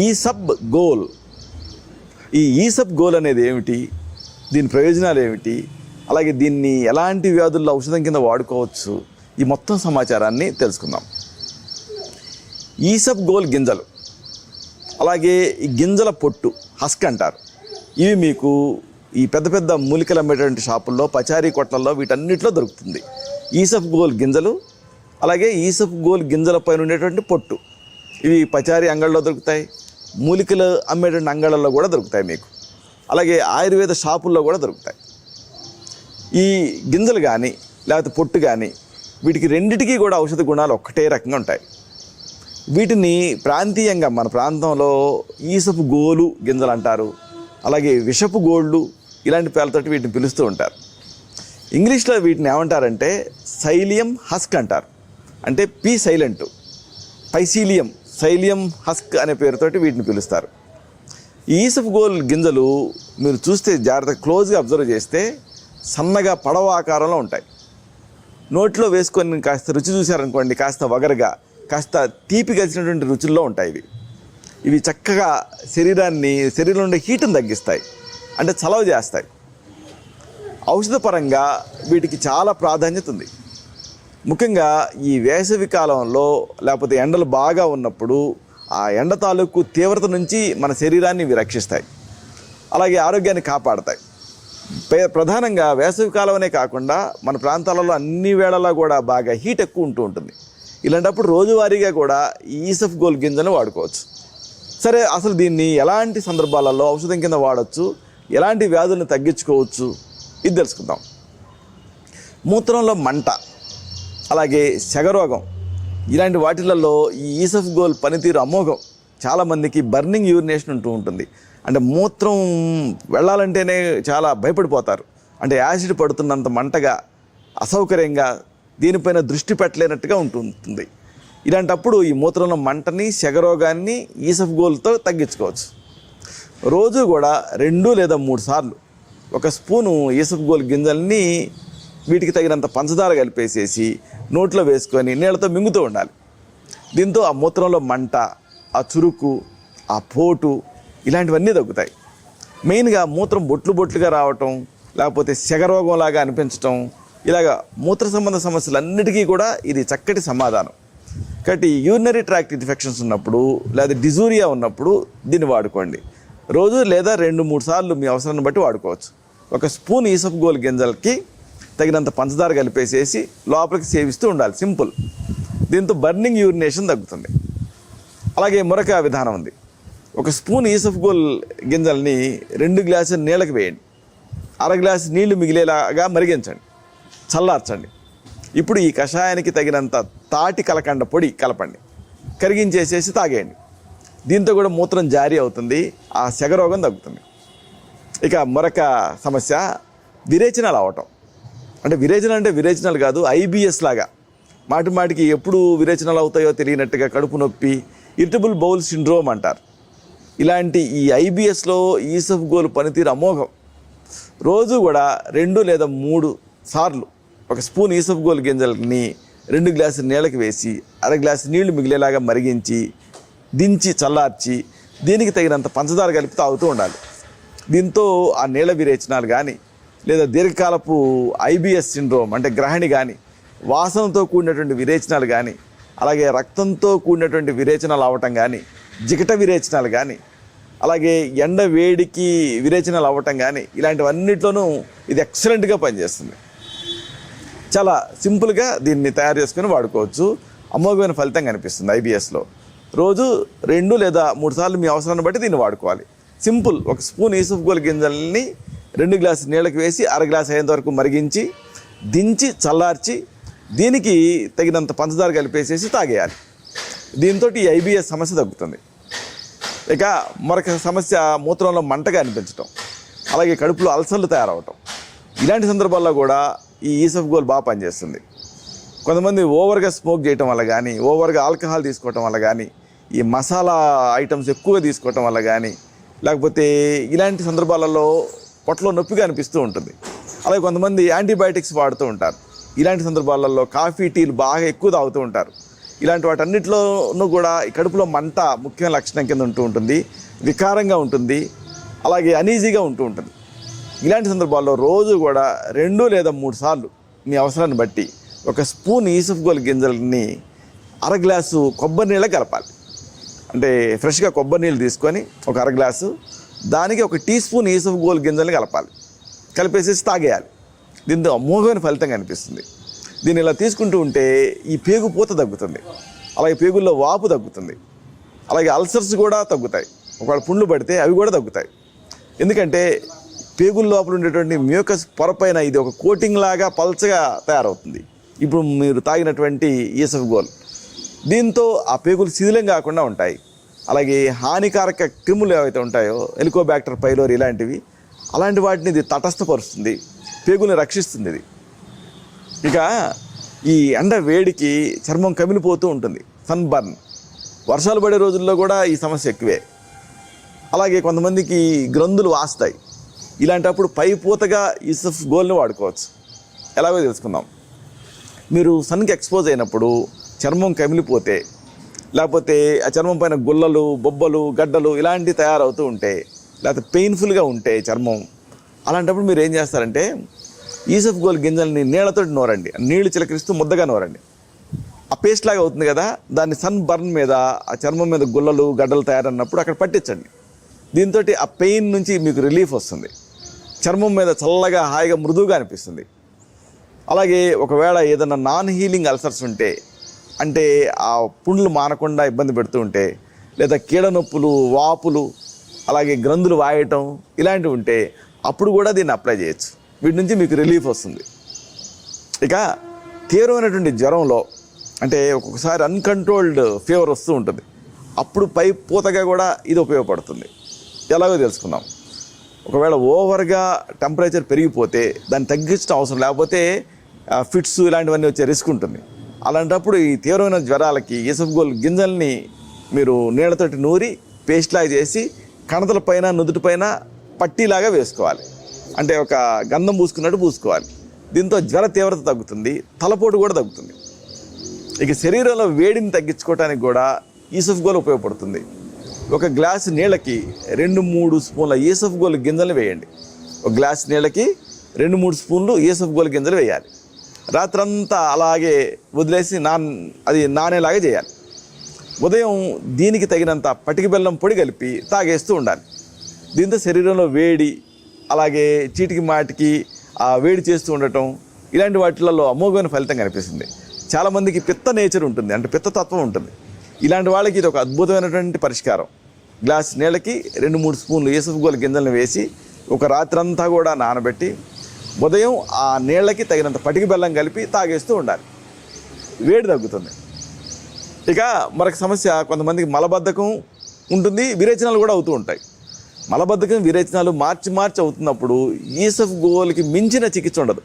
ఈసబ్ goal ఈ ఈసబ్ goal అనేది ఏమిటి? దీని ప్రయోజనాలు ఏమిటి? అలాగే దీన్ని ఎలాంటి వ్యాధుల్లో ఔషధం కింద వాడుకోవచ్చు? ఈ మొత్తం సమాచారాన్ని తెలుసుకుందాం. ఈసబ్ గోల్ గింజలు అలాగే ఈ గింజల పొట్టు హస్క్ అంటారు. ఇవి మీకు ఈ పెద్ద పెద్ద మూలికలు అమ్మేటువంటి షాపుల్లో పచారీ కొట్లల్లో వీటన్నిటిలో దొరుకుతుంది. ఈసఫ్ గోల్ గింజలు అలాగే ఈసఫ్ గోల్ గింజల పైన ఉండేటువంటి పొట్టు. ఇవి పచారీ అంగళ్ళలో దొరుకుతాయి. మూలికలు అమ్మేటువంటి అంగళాల్లో కూడా దొరుకుతాయి మీకు. అలాగే ఆయుర్వేద షాపుల్లో కూడా దొరుకుతాయి. ఈ గింజలు కానీ లేకపోతే పొట్టు కానీ వీటికి రెండిటికీ కూడా ఔషధ గుణాలు ఒక్కటే రకంగా ఉంటాయి. వీటిని ప్రాంతీయంగా మన ప్రాంతంలో ఈసపు గోలు గింజలు అంటారు అలాగే విషపు గోళ్ళు ఇలాంటి పేర్లతోటి వీటిని పిలుస్తూ ఉంటారు. ఇంగ్లీష్లో వీటిని ఏమంటారంటే సైలియం హస్క్ అంటారు. అంటే P silent psyllium psyllium husk అనే పేరుతోటి వీటిని పిలుస్తారు. ఈ గోల్ గింజలు మీరు చూస్తే జాగ్రత్త క్లోజ్గా అబ్జర్వ్ చేస్తే సన్నగా పడవ ఆకారంలో ఉంటాయి. నోట్లో వేసుకొని కాస్త రుచి చూశారనుకోండి కాస్త వగరగా కాస్త తీపి కలిసినటువంటి రుచుల్లో ఉంటాయి ఇవి. ఇవి చక్కగా శరీరాన్ని శరీరంలో ఉండే హీట్ని తగ్గిస్తాయి అంటే చలవ చేస్తాయి. ఔషధపరంగా వీటికి చాలా ప్రాధాన్యత ఉంది. ముఖ్యంగా ఈ వేసవి కాలంలో లేకపోతే ఎండలు బాగా ఉన్నప్పుడు ఆ ఎండ తాలూకు తీవ్రత నుంచి మన శరీరాన్ని ఇవి రక్షిస్తాయి. అలాగే ఆరోగ్యాన్ని కాపాడతాయి. పే- ప్రధానంగా వేసవి కాలమనే కాకుండా మన ప్రాంతాలలో అన్ని వేళలా కూడా బాగా హీట్ ఎక్కువ ఉంటూ ఉంటుంది. ఇలాంటప్పుడు రోజువారీగా కూడా ఈసఫ్ గోల్ గింజను వాడుకోవచ్చు. సరే అసలు దీన్ని ఎలాంటి సందర్భాలలో ఔషధం కింద వాడచ్చు? ఎలాంటి వ్యాధులను తగ్గించుకోవచ్చు? ఇది తెలుసుకుందాం. మూత్రంలో మంట. అలాగే శగరోగం. ఇలాంటి వాటిలలో ఈ ఈసఫ్ గోల్ పనితీరు అమోఘం. చాలామందికి బర్నింగ్ యూరినేషన్ ఉంటూ ఉంటుంది. అంటే మూత్రం వెళ్ళాలంటేనే చాలా భయపడిపోతారు. అంటే యాసిడ్ పడుతున్నంత మంటగా అసౌకర్యంగా దీనిపైన దృష్టి పెట్టలేనట్టుగా ఉంటుంది ఇలాంటప్పుడు ఈ మూత్రంలో మంటని సెగరోగాన్ని ఈసఫ్ గోల్తో తగ్గించుకోవచ్చు. రోజు కూడా రెండు లేదా మూడు సార్లు ఒక స్పూను ఈసఫ్ గోల్ గింజల్ని వీటికి తగినంత పంచదార కలిపేసేసి నోట్లో వేసుకొని నీళ్ళతో మింగుతూ ఉండాలి. దీంతో ఆ మూత్రంలో మంట ఆ చురుకు ఆ పోటు ఇలాంటివన్నీ తగ్గుతాయి. మెయిన్గా మూత్రం బొట్లు బొట్లుగా రావటం లేకపోతే శగరోగంలాగా అనిపించటం ఇలాగా మూత్ర సంబంధ సమస్యలన్నిటికీ కూడా ఇది చక్కటి సమాధానం. కాబట్టి యూరినరీ ట్రాక్ట్ ఇన్ఫెక్షన్స్ ఉన్నప్పుడు లేదా డిజూరియా ఉన్నప్పుడు దీన్ని వాడుకోండి. రోజు లేదా రెండు మూడు సార్లు మీ అవసరాన్ని బట్టి వాడుకోవచ్చు. ఒక స్పూన్ ఈసఫ్ గోల్ గింజలకి తగినంత పంచదార కలిపేసేసి లోపలికి సేవిస్తూ ఉండాలి. సింపుల్. దీంతో బర్నింగ్ యూరినేషన్ తగ్గుతుంది. అలాగే మరొక విధానం ఉంది. ఒక స్పూన్ ఈసఫ్గోల్ గింజల్ని రెండు గ్లాసుల నీళ్ళకి వేయండి. అర గ్లాసు నీళ్ళు మిగిలేలాగా మరిగించండి. చల్లార్చండి. ఇప్పుడు ఈ కషాయానికి తగినంత తాటి కలకండ పొడి కలపండి. కరిగించేసేసి తాగేయండి. దీంతో కూడా మూత్రం జారీ అవుతుంది. ఆ సెగరోగం తగ్గుతుంది. ఇక మరొక సమస్య విరేచనాలు అవటం. అంటే విరేచన అంటే విరేచనాలు కాదు ఐబిఎస్ లాగా. మాటి మాటికి ఎప్పుడు విరేచనాలు అవుతాయో తెలియనట్టుగా కడుపు నొప్పి ఇరిటబుల్ బౌల్ సిండ్రోమ్ అంటారు. ఇలాంటి ఈ ఐబిఎస్లో ఈసఫ్ గోల్ పనితీరు అమోఘం. రోజు కూడా రెండు లేదా మూడు సార్లు ఒక స్పూన్ ఈసఫ్ గోల్ గింజల్ని రెండు గ్లాసులు నీళ్ళకి వేసి అర గ్లాసు నీళ్ళు మిగిలేలాగా మరిగించి దించి చల్లార్చి దీనికి తగినంత పంచదార కలిపి తాగుతూ ఉండాలి. దీంతో ఆ నీళ్ళ విరేచనాలు కానీ లేదా దీర్ఘకాలపు ఐబిఎస్ సిండ్రోమ్ అంటే గ్రహణి కానీ వాసనతో కూడినటువంటి విరేచనాలు కానీ అలాగే రక్తంతో కూడినటువంటి విరేచనాలు అవటం కానీ జిగట విరేచనాలు కానీ అలాగే ఎండ వేడికి విరేచనాలు అవ్వటం కానీ ఇలాంటివన్నిట్లోనూ ఇది ఎక్సలెంట్గా పనిచేస్తుంది. చాలా సింపుల్గా దీన్ని తయారు చేసుకొని వాడుకోవచ్చు. అమోఘమైన ఫలితం కనిపిస్తుంది ఐబిఎస్లో రోజు రెండు లేదా మూడు సార్లు మీ అవసరాన్ని బట్టి దీన్ని వాడుకోవాలి. సింపుల్ ఒక స్పూన్ ఈసఫ్ గోల్ గింజల్ని రెండు గ్లాసు నీళ్ళకి వేసి అర గ్లాస్ అయ్యేంత వరకు మరిగించి దించి చల్లార్చి దీనికి తగినంత పంచదార కలిపేసేసి తాగేయాలి. దీంతో ఈ ఐబిఎస్ సమస్య తగ్గుతుంది. ఇక మరొక సమస్య మూత్రంలో మంటగా అనిపించటం అలాగే కడుపులో అల్సర్లు తయారవటం. ఇలాంటి సందర్భాల్లో కూడా ఈ ఈసఫ్ గోల్ బాగా పనిచేస్తుంది. కొంతమంది ఓవర్గా స్మోక్ చేయటం వల్ల కానీ ఓవర్గా ఆల్కహాల్ తీసుకోవటం వల్ల కానీ ఈ మసాలా ఐటమ్స్ ఎక్కువగా తీసుకోవటం వల్ల కానీ లేకపోతే ఇలాంటి సందర్భాలలో పొట్టలో నొప్పిగా అనిపిస్తూ ఉంటుంది. అలాగే కొంతమంది యాంటీబయాటిక్స్ వాడుతూ ఉంటారు. ఇలాంటి సందర్భాలలో కాఫీ టీలు బాగా ఎక్కువ తాగుతూ ఉంటారు. ఇలాంటి వాటన్నిటిలోనూ కూడా ఈ కడుపులో మంట ముఖ్యమైన లక్షణం కింద ఉంటూ ఉంటుంది. వికారంగా ఉంటుంది. అలాగే అనీజీగా ఉంటూ ఉంటుంది. ఇలాంటి సందర్భాల్లో రోజు కూడా రెండు లేదా మూడు సార్లు మీ అవసరాన్ని బట్టి ఒక స్పూన్ ఈసఫ్గోల్ గింజలని అర గ్లాసు కొబ్బరి నీళ్ళ కలపాలి. అంటే ఫ్రెష్గా కొబ్బరి నీళ్ళు తీసుకొని ఒక అర గ్లాసు దానికి ఒక టీ స్పూన్ ఈసఫ్గోల్ గింజల్ని కలపాలి. కలిపేసేసి తాగేయాలి. దీంతో అమోఘమైన ఫలితం కనిపిస్తుంది. దీన్ని ఇలా తీసుకుంటూ ఉంటే ఈ పేగు పూత తగ్గుతుంది. అలాగే పేగుల్లో వాపు తగ్గుతుంది. అలాగే అల్సర్స్ కూడా తగ్గుతాయి. ఒకవేళ పుండ్లు పడితే అవి కూడా తగ్గుతాయి. ఎందుకంటే పేగుల లోపల ఉండేటువంటి మ్యూకస్ పొరపైన ఇది ఒక కోటింగ్ లాగా పల్చగా తయారవుతుంది. ఇప్పుడు మీరు తాగినటువంటి ఈసఫ్ గోల్. దీంతో ఆ పేగులు శిథిలం కాకుండా ఉంటాయి. అలాగే హానికారక క్రిములు ఏవైతే ఉంటాయో ఎలికోబ్యాక్టర్ పైలోరి ఇలాంటివి అలాంటి వాటిని ఇది తటస్థపరుస్తుంది పేగుల్ని రక్షిస్తుంది ఇది. ఇక ఈ ఎండ వేడికి చర్మం కమిలిపోతూ ఉంటుంది సన్ బర్న్ వర్షాలు పడే రోజుల్లో కూడా ఈ సమస్య ఎక్కువే. అలాగే కొంతమందికి గ్రంథులు వాస్తాయి ఇలాంటప్పుడు పై పూతగా ఈసఫ్ గోల్ని వాడుకోవచ్చు. ఎలాగో తెలుసుకుందాం. మీరు సన్కి ఎక్స్పోజ్ అయినప్పుడు చర్మం కమిలిపోతే లేకపోతే ఆ చర్మం పైన గుల్లలు బొబ్బలు గడ్డలు ఇలాంటివి తయారవుతూ ఉంటాయి లేకపోతే పెయిన్ఫుల్గా ఉంటాయి చర్మం అలాంటప్పుడు మీరు ఏం చేస్తారంటే ఈసఫ్ గోల్ గింజల్ని నీళ్ళతో నోరండి. నీళ్ళు చిలకరిస్తూ ముద్దగా నోరండి. ఆ పేస్ట్ లాగా అవుతుంది కదా దాన్ని సన్ బర్న్ మీద ఆ చర్మం మీద గుల్లలు గడ్డలు తయారన్నప్పుడు అక్కడ పట్టించండి. దీంతో ఆ పెయిన్ నుంచి మీకు రిలీఫ్ వస్తుంది. చర్మం మీద చల్లగా హాయిగా మృదువుగా అనిపిస్తుంది. అలాగే ఒకవేళ ఏదైనా నాన్ హీలింగ్ అల్సర్స్ ఉంటే అంటే ఆ పుండ్లు మానకుండా ఇబ్బంది పెడుతూ ఉంటే లేదా కీడ నొప్పులు వాపులు అలాగే గ్రంథులు వాయటం ఇలాంటివి ఉంటే అప్పుడు కూడా దీన్ని అప్లై చేయొచ్చు. వీటి నుంచి మీకు రిలీఫ్ వస్తుంది. ఇక తీవ్రమైనటువంటి జ్వరంలో అంటే ఒక్కొక్కసారి అన్కంట్రోల్డ్ ఫీవర్ వస్తూ ఉంటుంది. అప్పుడు పై పూతగా కూడా ఇది ఉపయోగపడుతుంది. ఎలాగో తెలుసుకుందాం. ఒకవేళ ఓవర్గా టెంపరేచర్ పెరిగిపోతే దాన్ని తగ్గించడం అవసరం లేకపోతే ఫిట్స్ ఇలాంటివన్నీ వచ్చే రిస్క్ ఉంటుంది. అలాంటప్పుడు ఈ తీవ్రమైన జ్వరాలకి ఈసఫ్గోల్ గింజల్ని మీరు నీళ్ళతోటి నూరి పేస్ట్లా చేసి కణతల పైన నుదుటిపైన పట్టీలాగా వేసుకోవాలి. అంటే ఒక గంధం పూసుకున్నట్టు పూసుకోవాలి. దీంతో జ్వర తీవ్రత తగ్గుతుంది తలపోటు కూడా తగ్గుతుంది. ఇక శరీరంలో వేడిని తగ్గించుకోవడానికి కూడా ఈసఫ్గోల్ ఉపయోగపడుతుంది. ఒక గ్లాసు నీళ్ళకి రెండు మూడు స్పూన్ల ఈసఫ్గోల్ గింజలు వేయండి. ఒక గ్లాస్ నీళ్ళకి రెండు మూడు స్పూన్లు ఈసఫ్గోల్ గింజలు వేయాలి. రాత్రంతా అలాగే వదిలేసి నాన్ అది నానేలాగా చేయాలి. ఉదయం దీనికి తగినంత పటికి బెల్లం పొడి కలిపి తాగేస్తూ ఉండాలి. దీంతో శరీరంలో వేడి అలాగే చీటికి మాటికి ఆ వేడి చేస్తూ ఉండటం ఇలాంటి వాటిలలో అమోఘమైన ఫలితం కనిపిస్తుంది. చాలామందికి పిత్త నేచర్ ఉంటుంది అంటే పిత్తతత్వం ఉంటుంది. ఇలాంటి వాళ్ళకి ఇది ఒక అద్భుతమైనటువంటి పరిష్కారం. గ్లాస్ నీళ్ళకి రెండు మూడు స్పూన్లు ఏసఫ్గోల గింజలను వేసి ఒక రాత్రంతా కూడా నానబెట్టి ఉదయం ఆ నీళ్ళకి తగినంత పటికి బెల్లం కలిపి తాగేస్తూ ఉండాలి. వేడి తగ్గుతుంది. ఇక మరొక సమస్య కొంతమందికి మలబద్ధకం ఉంటుంది విరేచనాలు కూడా అవుతూ ఉంటాయి. మలబద్ధకం విరేచనాలు మార్చి మార్చి అవుతున్నప్పుడు ఈసఫ్ గోల్కి మించిన చికిత్స ఉండదు.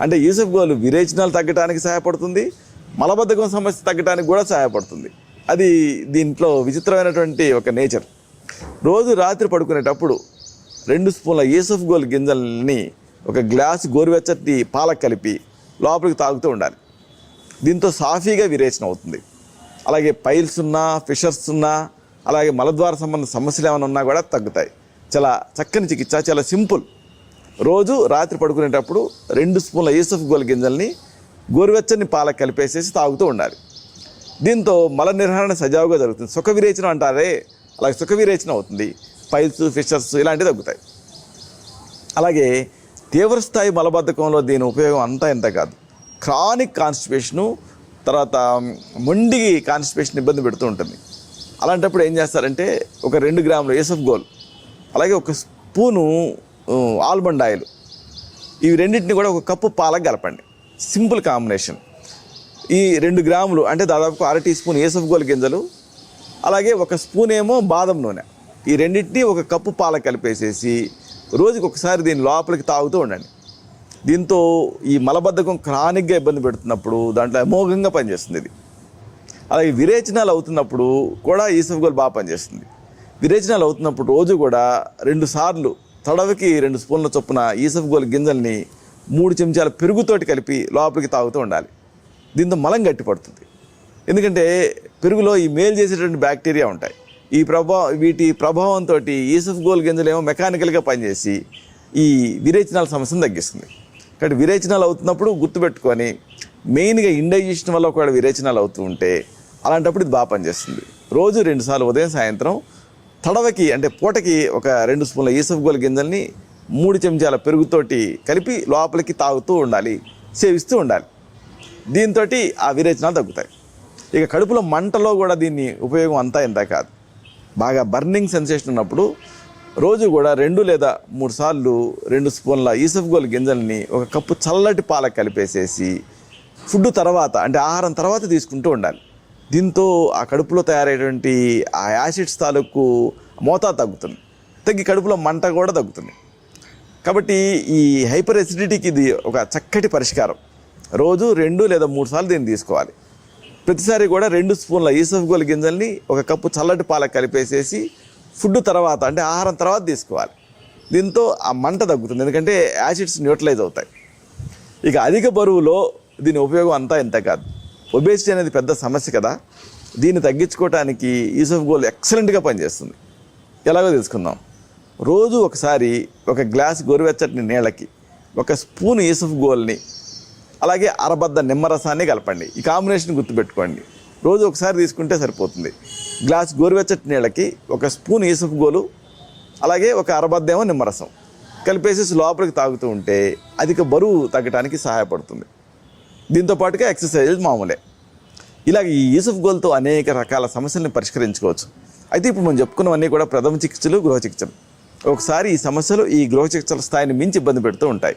అంటే ఈసఫ్ గోలు విరేచనాలు తగ్గడానికి సహాయపడుతుంది మలబద్ధకం సమస్య తగ్గడానికి కూడా సహాయపడుతుంది. అది దీంట్లో విచిత్రమైనటువంటి ఒక నేచర్. రోజు రాత్రి పడుకునేటప్పుడు రెండు స్పూన్ల ఈసఫ్ గోల్ గింజల్ని ఒక గ్లాస్ గోరువెచ్చటి పాలకు కలిపి లోపలికి తాగుతూ ఉండాలి. దీంతో సాఫీగా విరేచన అవుతుంది. అలాగే పైల్స్ ఉన్నా ఫిషర్స్ ఉన్నా అలాగే మలద్వార సంబంధ సమస్యలు ఏమైనా ఉన్నా కూడా తగ్గుతాయి. చాలా చక్కని చికిత్స చాలా సింపుల్. రోజు రాత్రి పడుకునేటప్పుడు రెండు స్పూన్ల ఈసఫ్ గోల్ గింజల్ని గోరువెచ్చని పాలకు కలిపేసేసి తాగుతూ ఉండాలి. దీంతో మల నిర్హరణ సజావుగా జరుగుతుంది. సుఖ విరేచనం అంటారే. అలాగే సుఖ విరేచనం అవుతుంది. పైల్స్ ఫిషర్స్ ఇలాంటివి తగ్గుతాయి. అలాగే తీవ్రస్థాయి మలబద్ధకంలో దీని ఉపయోగం అంతా ఎంత కాదు. క్రానిక్ కాన్స్టిపేషను తర్వాత మొండి కాన్స్టిపేషన్ ఇబ్బంది పెడుతూ ఉంటుంది. అలాంటప్పుడు ఏం చేస్తారంటే ఒక రెండు గ్రాములు ఏసఫ్ గోల్ అలాగే ఒక స్పూను ఆల్మండ్ ఆయిల్ ఇవి రెండింటిని కూడా ఒక కప్పు పాలకు కలపండి. Simple combination. ఈ రెండు గ్రాములు అంటే దాదాపు అర టీ స్పూన్ ఏసఫ్ గోల్ గింజలు అలాగే ఒక స్పూన్ ఏమో బాదం నూనె. ఈ రెండింటిని ఒక కప్పు పాలకు కలిపేసేసి రోజుకి ఒకసారి దీని లోపలికి తాగుతూ ఉండండి. దీంతో ఈ మలబద్ధకం క్రానిక్గా ఇబ్బంది పెడుతున్నప్పుడు దాంట్లో అమోఘంగా పనిచేస్తుంది ఇది. అలాగే విరేచనాలు అవుతున్నప్పుడు కూడా ఈసఫ్గోల్ బాగా పనిచేస్తుంది. విరేచనాలు అవుతున్నప్పుడు రోజు కూడా రెండు సార్లు తడవకి రెండు స్పూన్ల చొప్పున ఈసఫ్గోల్ గింజల్ని మూడు చెంచాల పెరుగుతోటి కలిపి లోపలికి తాగుతూ ఉండాలి. దీంతో మలం గట్టిపడుతుంది. ఎందుకంటే పెరుగులో ఈ మేలు చేసేటువంటి బ్యాక్టీరియా ఉంటాయి. ఈ ప్రభా వీటి ప్రభావంతో ఈసఫ్ గోల్ గింజలు ఏమో మెకానికల్గా పనిచేసి ఈ విరేచనాల సమస్యను తగ్గిస్తుంది. కాబట్టి విరేచనాలు అవుతున్నప్పుడు గుర్తుపెట్టుకొని మెయిన్గా ఇండైజెషన్ వల్ల ఒకవేళ విరేచనాలు అవుతూ ఉంటే అలాంటప్పుడు ఇది బాగా పనిచేస్తుంది. రోజు రెండుసార్లు ఉదయం సాయంత్రం తడవకి అంటే పూటకి ఒక రెండు స్పూన్ల ఈసఫ్ గోల్ గింజల్ని మూడు చెంచాల పెరుగుతోటి కలిపి లోపలికి తాగుతూ ఉండాలి సేవిస్తూ ఉండాలి. దీంతో ఆ విరేచనాలు తగ్గుతాయి. ఇక కడుపులో మంటలో కూడా దీన్ని ఉపయోగం అంతా ఇంత కాదు. బాగా బర్నింగ్ సెన్సేషన్ ఉన్నప్పుడు రోజు కూడా రెండు లేదా మూడు సార్లు రెండు స్పూన్ల ఈసఫ్గోల్ గింజల్ని ఒక కప్పు చల్లటి పాలకు కలిపేసేసి ఫుడ్ తర్వాత అంటే ఆహారం తర్వాత తీసుకుంటూ ఉండాలి. దీంతో ఆ కడుపులో తయారయ్యేటువంటి ఆ యాసిడ్స్ తాలూకు మోతాదు తగ్గుతుంది. తగ్గి కడుపులో మంట కూడా తగ్గుతుంది. కాబట్టి ఈ హైపర్ ఎసిడిటీకి ఇది ఒక చక్కటి పరిష్కారం. రోజు రెండు లేదా మూడు సార్లు దీన్ని తీసుకోవాలి. ప్రతిసారి కూడా రెండు స్పూన్ల ఈసఫ్గోల్ గింజల్ని ఒక కప్పు చల్లటి పాలకు కలిపేసేసి ఫుడ్ తర్వాత అంటే ఆహారం తర్వాత తీసుకోవాలి. దీంతో ఆ మంట తగ్గుతుంది ఎందుకంటే యాసిడ్స్ న్యూట్రలైజ్ అవుతాయి. ఇక అధిక బరువులో దీని ఉపయోగం అంతా ఇంత కాదు. ఒబేసిటీ అనేది పెద్ద సమస్య కదా. దీన్ని తగ్గించుకోవడానికి ఈసఫ్గోల్ ఎక్సలెంట్గా పనిచేస్తుంది. ఎలాగో తెలుసుకుందాం. రోజు ఒకసారి ఒక గ్లాస్ గోరువెచ్చటి నీళ్ళకి ఒక స్పూన్ ఈసఫ్ గోల్ని అలాగే అరబద్ద నిమ్మరసాన్ని కలపండి. ఈ కాంబినేషన్ గుర్తుపెట్టుకోండి. రోజు ఒకసారి తీసుకుంటే సరిపోతుంది. గ్లాస్ గోరువెచ్చటి నీళ్ళకి ఒక స్పూన్ ఈసఫ్ అలాగే ఒక అరబద్దేమో నిమ్మరసం కలిపేసి లోపలికి తాగుతూ ఉంటే అధిక బరువు తగ్గడానికి సహాయపడుతుంది. దీంతో పాటుగా ఎక్సర్సైజ్ మామూలే. ఇలాగ ఈ యూసఫ్ గోల్తో అనేక రకాల సమస్యలను పరిష్కరించుకోవచ్చు. అయితే ఇప్పుడు మనం చెప్పుకున్నవన్నీ కూడా ప్రథమ చికిత్సలు గృహ చికిత్సలు. ఒకసారి ఈ సమస్యలు ఈ గృహ చికిత్సల స్థాయిని మించి ఇబ్బంది పెడుతూ ఉంటాయి.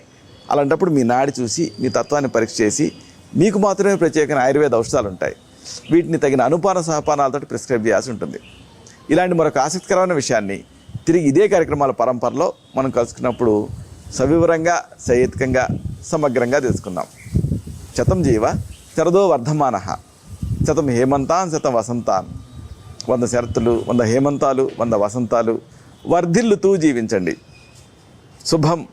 అలాంటప్పుడు మీ నాడి చూసి మీ తత్వాన్ని పరీక్ష చేసి మీకు మాత్రమే ప్రత్యేకమైన ఆయుర్వేద ఔషధాలు ఉంటాయి. వీటిని తగిన అనుపాన సహపానాలతో ప్రిస్క్రైబ్ చేయాల్సి ఉంటుంది. ఇలాంటి మరొక ఆసక్తికరమైన విషయాన్ని తిరిగి ఇదే కార్యక్రమాల పరంపరలో మనం కలుసుకున్నప్పుడు సవివరంగా సహేతుకంగా సమగ్రంగా తెలుసుకుందాం. శతం జీవ శరదో వర్ధమాన. శతం హేమంతాన్ శతం వసంతాన్. వంద శరత్తులు వంద హేమంతాలు వంద వసంతాలు. వర్ధిల్లుతూ జీవించండి. శుభం.